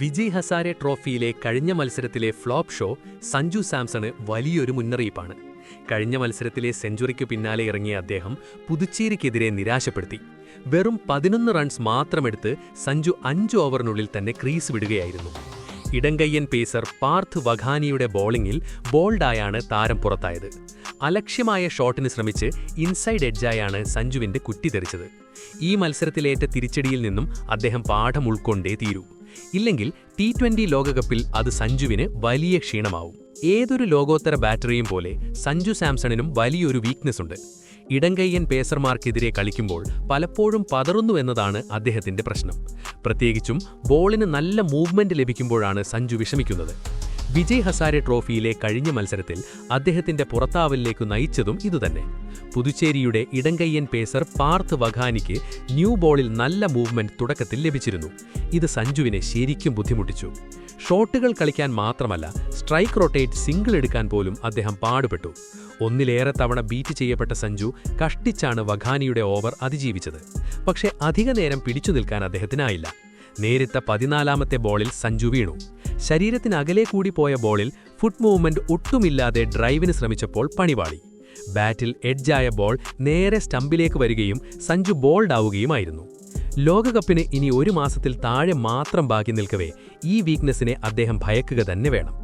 വിജയ് ഹസാരെ ട്രോഫിയിലെ കഴിഞ്ഞ മത്സരത്തിലെ flop show Sanju Samson വലിയൊരു മുന്നറിയിപ്പാണ്. കഴിഞ്ഞ മത്സരത്തിലെ സെഞ്ചുറിക്ക് പിന്നാലെ ഇറങ്ങിയ അദ്ദേഹം പുതുച്ചേരിക്കെതിരെ നിരാശപ്പെടുത്തി. വെറും പതിനൊന്ന് റൺസ് മാത്രമെടുത്ത് സഞ്ജു അഞ്ച് ഓവറിനുള്ളിൽ തന്നെ ക്രീസ് വിടുകയായിരുന്നു. ഇടങ്കയ്യൻ പേസർ പാർത്ഥ് വഘാനിയുടെ ബോളിംഗിൽ ബോൾഡായാണ് താരം പുറത്തായത്. അലക്ഷ്യമായ ഷോട്ടിന് ശ്രമിച്ച് ഇൻസൈഡ് എഡ്ജായാണ് സഞ്ജുവിന്റെ കുറ്റി തെറിച്ചത്. ഈ മത്സരത്തിലേറ്റ തിരിച്ചടിയിൽ നിന്നും അദ്ദേഹം പാഠം ഉൾക്കൊണ്ടേ തീരൂ. ഇല്ലെങ്കിൽ ടി ട്വന്റി ലോകകപ്പിൽ അത് സഞ്ജുവിന് വലിയ ക്ഷീണമാവും. ഏതൊരു ലോകോത്തര ബാറ്ററിയും പോലെ സഞ്ജു സാംസണിനും വലിയൊരു വീക്ക്നെസ് ഉണ്ട്. ഇടങ്കയ്യൻ പേസർമാർക്കെതിരെ കളിക്കുമ്പോൾ പലപ്പോഴും പതറുന്നുവെന്നതാണ് അദ്ദേഹത്തിന്റെ പ്രശ്നം. പ്രത്യേകിച്ചും ബോളിന് നല്ല മൂവ്മെന്റ് ലഭിക്കുമ്പോഴാണ് സഞ്ജു വിഷമിക്കുന്നത്. വിജയ് ഹസാരെ ട്രോഫിയിലെ കഴിഞ്ഞ മത്സരത്തിൽ അദ്ദേഹത്തിന്റെ പുറത്താവലിലേക്ക് നയിച്ചതും ഇതുതന്നെ. പുതുച്ചേരിയുടെ ഇടങ്കയ്യൻ പേസർ പാർത്ത് വഘാനിക്ക് ന്യൂ ബോളിൽ നല്ല മൂവ്മെന്റ് തുടക്കത്തിൽ ലഭിച്ചിരുന്നു. ഇത് സഞ്ജുവിനെ ശരിക്കും ബുദ്ധിമുട്ടിച്ചു. ഷോട്ടുകൾ കളിക്കാൻ മാത്രമല്ല സ്ട്രൈക്ക് റൊട്ടേറ്റ് സിംഗിൾ എടുക്കാൻ പോലും അദ്ദേഹം പാടുപെട്ടു. ഒന്നിലേറെ തവണ ബീറ്റ് ചെയ്യപ്പെട്ട സഞ്ജു കഷ്ടിച്ചാണ് വഘാനിയുടെ ഓവർ അതിജീവിച്ചത്. പക്ഷേ അധിക നേരം പിടിച്ചു നിൽക്കാൻ അദ്ദേഹത്തിനായില്ല. നേരിട്ട പതിനാലാമത്തെ ബോളിൽ സഞ്ജു വീണു. ശരീരത്തിനകലെ കൂടി പോയ ബോളിൽ ഫുട് മൂവ്മെന്റ് ഒട്ടുമില്ലാതെ ഡ്രൈവിന് ശ്രമിച്ചപ്പോൾ പണിവാളി ബാറ്റിൽ എഡ്ജായ ബോൾ നേരെ സ്റ്റമ്പിലേക്ക് വരികയും സഞ്ജു ബോൾഡാവുകയുമായിരുന്നു ലോകകപ്പിന് ഇനി ഒരു മാസത്തിൽ താഴെ മാത്രം ബാക്കി നിൽക്കവേ ഈ വീക്ക്നെസ്സിനെ അദ്ദേഹം ഭയക്കുക തന്നെ വേണം.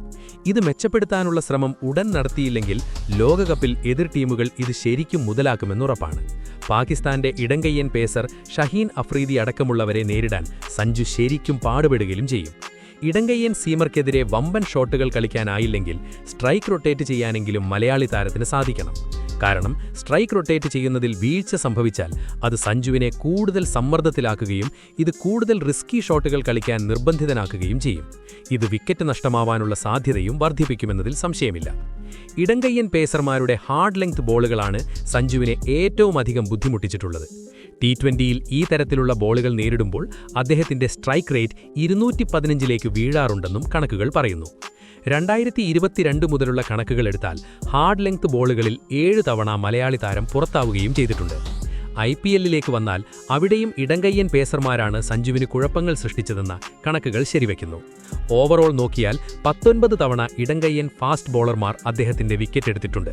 ഇത് മെച്ചപ്പെടുത്താനുള്ള ശ്രമം ഉടൻ നടത്തിയില്ലെങ്കിൽ ലോകകപ്പിൽ എതിർ ടീമുകൾ ഇത് ശരിക്കും മുതലാക്കുമെന്നുറപ്പാണ് പാകിസ്ഥാന്റെ ഇടങ്കയ്യൻ പേസർ ഷഹീൻ അഫ്രീദി അടക്കമുള്ളവരെ നേരിടാൻ സഞ്ജു ശരിക്കും പാടുപെടുകയും ചെയ്യും. ഇടങ്കയ്യൻ സീമർക്കെതിരെ വമ്പൻ ഷോട്ടുകൾ കളിക്കാനായില്ലെങ്കിൽ സ്ട്രൈക്ക് റൊട്ടേറ്റ് ചെയ്യാനെങ്കിലും മലയാളി താരത്തിന് സാധിക്കണം. കാരണം സ്ട്രൈക്ക് റൊട്ടേറ്റ് ചെയ്യുന്നതിൽ വീഴ്ച സംഭവിച്ചാൽ അത് സഞ്ജുവിനെ കൂടുതൽ സമ്മർദ്ദത്തിലാക്കുകയും ഇത് കൂടുതൽ റിസ്കി ഷോട്ടുകൾ കളിക്കാൻ നിർബന്ധിതനാക്കുകയും ചെയ്യും. ഇത് വിക്കറ്റ് നഷ്ടമാവാനുള്ള സാധ്യതയും വർദ്ധിപ്പിക്കുമെന്നതിൽ സംശയമില്ല. ഇടങ്കയ്യൻ പേസർമാരുടെ ഹാർഡ് ലെങ്ത് ബോളുകളാണ് സഞ്ജുവിനെ ഏറ്റവും അധികം ബുദ്ധിമുട്ടിച്ചിട്ടുള്ളത്. ടി ട്വന്റിയിൽ ഈ തരത്തിലുള്ള ബോളുകൾ നേരിടുമ്പോൾ അദ്ദേഹത്തിന്റെ സ്ട്രൈക്ക് റേറ്റ് ഇരുന്നൂറ്റി പതിനഞ്ചിലേക്ക് വീഴാറുണ്ടെന്നും കണക്കുകൾ പറയുന്നു. രണ്ടായിരത്തി ഇരുപത്തിരണ്ട് മുതലുള്ള കണക്കുകൾ എടുത്താൽ ഹാർഡ് ലെങ്ത് ബോളുകളിൽ ഏഴ് തവണ മലയാളി താരം പുറത്താവുകയും ചെയ്തിട്ടുണ്ട്. ഐ പി എല്ലിലേക്ക് വന്നാൽ അവിടെയും ഇടങ്കയ്യൻ പേസർമാരാണ് സഞ്ജുവിന് കുഴപ്പങ്ങൾ സൃഷ്ടിച്ചതെന്ന കണക്കുകൾ ശരിവയ്ക്കുന്നു ഓവറോൾ നോക്കിയാൽ പത്തൊൻപത് തവണ ഇടങ്കയ്യൻ ഫാസ്റ്റ് ബോളർമാർ അദ്ദേഹത്തിന്റെ വിക്കറ്റ് എടുത്തിട്ടുണ്ട്.